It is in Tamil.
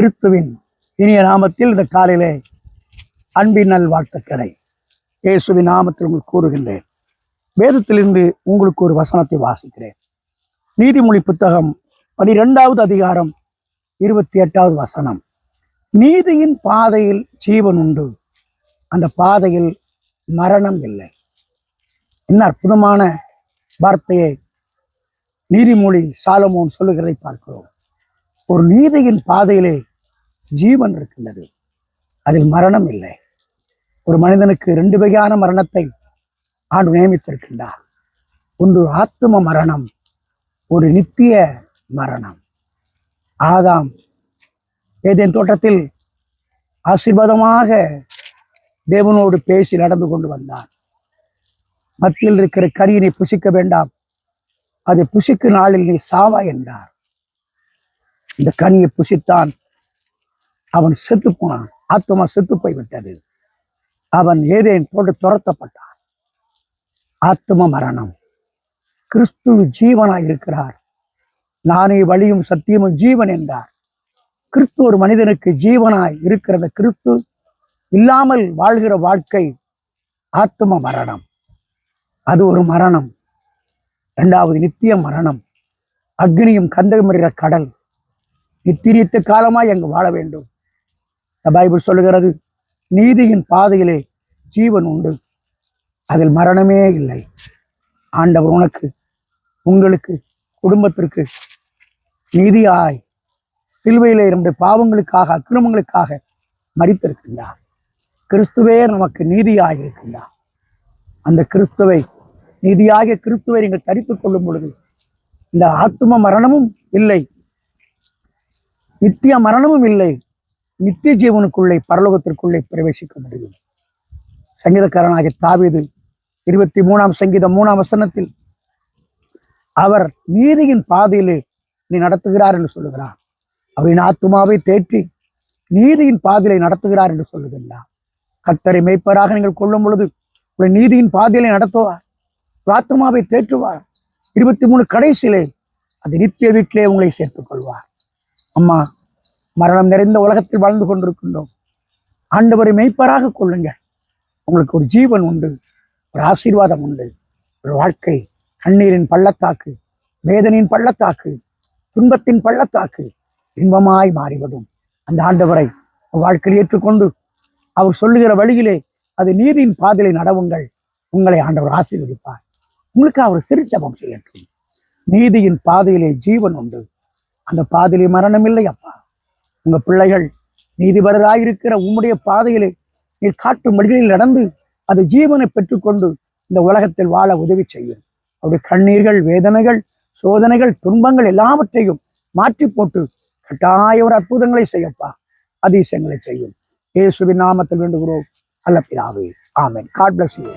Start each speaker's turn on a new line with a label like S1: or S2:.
S1: கிறிஸ்துவின் இனிய நாமத்தில் இந்த காலையிலே அன்பின் நல் வாழ்த்துக்களை இயேசுவின் நாமத்தில் உங்களுக்கு கூறுகின்றேன். வேதத்திலிருந்து உங்களுக்கு ஒரு வசனத்தை வாசிக்கிறேன். நீதிமொழி புத்தகம் பனிரெண்டாவது அதிகாரம் இருபத்தி எட்டாவது வசனம். நீதியின் பாதையில் ஜீவன் உண்டு. அந்த பாதையில் மரணம் இல்லை. என்ன அற்புதமான வார்த்தையை நீதிமொழி சாலமோன் சொல்லுகிறதை பார்க்கிறோம். ஒரு நீதியின் பாதையிலே ஜீவன் இருக்கின்றது. அதில் மரணம் இல்லை. ஒரு மனிதனுக்கு ரெண்டு வகையான மரணத்தை ஆண்டு நியமித்திருக்கின்றார். ஒன்று ஆத்தும மரணம் ஒரு நித்திய மரணம். ஆதாம் ஏதேன் தோட்டத்தில் ஆசீர்வாதமாக தேவனோடு பேசி நடந்து கொண்டு வந்தான். மத்தியில் இருக்கிற கரியினை புசிக்க வேண்டாம். அதை புசிக்கு நாளில் நீ சாவா என்றார். இந்த கனியை புசித்தான் அவன் செத்து போனான். ஆத்மா செத்து போய்விட்டது. அவன் ஏதேன் போட்டு துரத்தப்பட்டான். ஆத்ம மரணம். கிறிஸ்து ஜீவனாய் இருக்கிறார். நானே வழியும் சத்தியமும் ஜீவன் என்றார். கிறிஸ்து ஒரு மனிதனுக்கு ஜீவனாய் இருக்கிறத. கிறிஸ்து இல்லாமல் வாழ்கிற வாழ்க்கை ஆத்ம மரணம். அது ஒரு மரணம். இரண்டாவது நித்திய மரணம். அக்னியும் கந்தகமறிற கடல். நித்திரித்த காலமாய் அங்கு வாழ வேண்டும். பைபிள் சொல்லுகிறது நீதியின் பாதையிலே ஜீவன் உண்டு. அதில் மரணமே இல்லை. ஆண்டவர் உனக்கு உங்களுக்கு குடும்பத்திற்கு நீதியாய் சிலுவையிலே நம்முடைய பாவங்களுக்காக அக்கிரமங்களுக்காக மறித்திருக்கின்றார் கிறிஸ்துவே நமக்கு நீதியாக இருக்கின்றார். அந்த கிறிஸ்துவை நீதியாகிய கிறிஸ்துவை நீங்கள் தரித்துக் கொள்ளும் பொழுது இந்த ஆத்தும மரணமும் இல்லை. நித்திய மரணமும் இல்லை. நித்திய ஜீவனுக்குள்ளே பரலோகத்திற்குள்ளே பிரவேசிக்க முடியும் சங்கீதக்காரனாகிய தாவீது இருபத்தி மூணாம் சங்கீதம் மூணாம் வசனத்தில் அவர் நீதியின் பாதையிலே நீ நடத்துகிறார் என்று சொல்லுகிறார். அவரின் ஆத்துமாவை தேற்றி நீதியின் பாதையிலே நடத்துகிறார் என்று சொல்லுகின்றார். கத்தரை மேய்ப்பராக நீங்கள் கொள்ளும் பொழுது உங்களை நீதியின் பாதையிலே நடத்துவார். உங்கள் ஆத்துமாவை தேற்றுவார். இருபத்தி மூணு கடைசியிலே அது நித்திய வீட்டிலே உங்களை சேர்த்துக் கொள்வார். அம்மா மரணம் நிறைந்த உலகத்தில் வாழ்ந்து கொண்டிருக்கின்றோம். ஆண்டவரை மெய்ப்பராக கொள்ளுங்கள். உங்களுக்கு ஒரு ஜீவன் உண்டு ஒரு ஆசீர்வாதம் உண்டு ஒரு வாழ்க்கை கண்ணீரின் பள்ளத்தாக்கு வேதனையின் பள்ளத்தாக்கு துன்பத்தின் பள்ளத்தாக்கு இன்பமாய் மாறிவிடும். அந்த ஆண்டவரை வாழ்க்கையில் ஏற்றுக்கொண்டு அவர் சொல்லுகிற வழியிலே அது நீரின் பாதையிலே நடவுங்கள். உங்களை ஆண்டவர் ஆசீர்வதிப்பார். உங்களுக்கு அவர் சிறுஜபம் செய்யட்டும். நீதியின் பாதையிலே ஜீவன் உண்டு. அந்த பாதையிலே மரணம் இல்லை அப்பா. உங்க பிள்ளைகள் நீதிபரராயிருக்கிற உம்முடைய பாதையிலே நீர் காட்டும் வழிகளில் நடந்து அது ஜீவனை பெற்றுக்கொண்டு இந்த உலகத்தில் வாழ உதவி செய்யும். அவருடைய கண்ணீர்கள் வேதனைகள் சோதனைகள் துன்பங்கள் எல்லாவற்றையும் மாற்றி போட்டு கட்டாய ஒரு அற்புதங்களை செய்யப்பா. அதிசயங்களை செய்யும். இயேசுவின் நாமத்தில் வேண்டுகிறோம். அல்ல பிதாவே. ஆமேன். God bless you